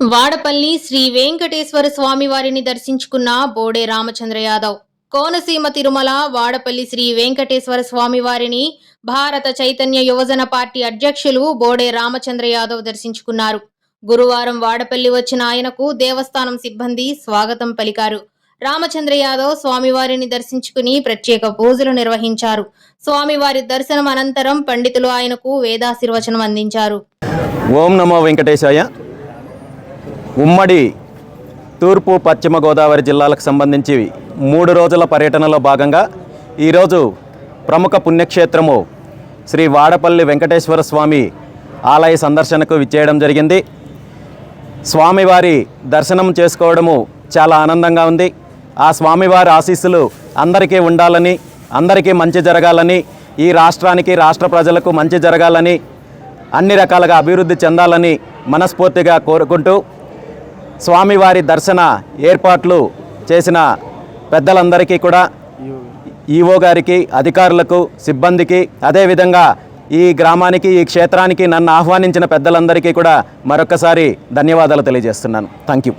వాడపల్లి శ్రీ వెంకటేశ్వర స్వామి వారిని దర్శించుకున్న బోడే రామచంద్ర యాదవ్. కోనసీమ తిరుమల వాడపల్లి శ్రీ వెంకటేశ్వర స్వామి వారిని భారత చైతన్య యువజన పార్టీ అధ్యక్షులు బోడే రామచంద్ర యాదవ్ దర్శించుకున్నారు. గురువారం వాడపల్లి వచ్చిన ఆయనకు దేవస్థానం సిబ్బంది స్వాగతం పలికారు. రామచంద్ర యాదవ్ స్వామివారిని దర్శించుకుని ప్రత్యేక పూజలు నిర్వహించారు. స్వామివారి దర్శనం అనంతరం పండితులు ఆయనకు వేదాశీర్వచనం అందించారు. ఓం నమో వెంకటేశాయ. ఉమ్మడి తూర్పు పశ్చిమ గోదావరి జిల్లాలకు సంబంధించి మూడు రోజుల పర్యటనలో భాగంగా ఈరోజు ప్రముఖ పుణ్యక్షేత్రము శ్రీ వాడపల్లి వెంకటేశ్వర స్వామి ఆలయ సందర్శనకు విచ్చేయడం జరిగింది. స్వామివారి దర్శనం చేసుకోవడము చాలా ఆనందంగా ఉంది. ఆ స్వామివారి ఆశీస్సులు అందరికీ ఉండాలని అందరికీ మంచి జరగాలని ఈ రాష్ట్రానికి రాష్ట్ర ప్రజలకు మంచి జరగాలని అన్ని రకాలుగా అభివృద్ధి చెందాలని మనస్ఫూర్తిగా కోరుకుంటూ స్వామివారి దర్శన ఏర్పాట్లు చేసిన పెద్దలందరికీ కూడా ఈఓ గారికి అధికారులకు సిబ్బందికి అదేవిధంగా ఈ గ్రామానికి ఈ క్షేత్రానికి నన్ను ఆహ్వానించిన పెద్దలందరికీ కూడా మరొకసారి ధన్యవాదాలు తెలియజేస్తున్నాను. Thank you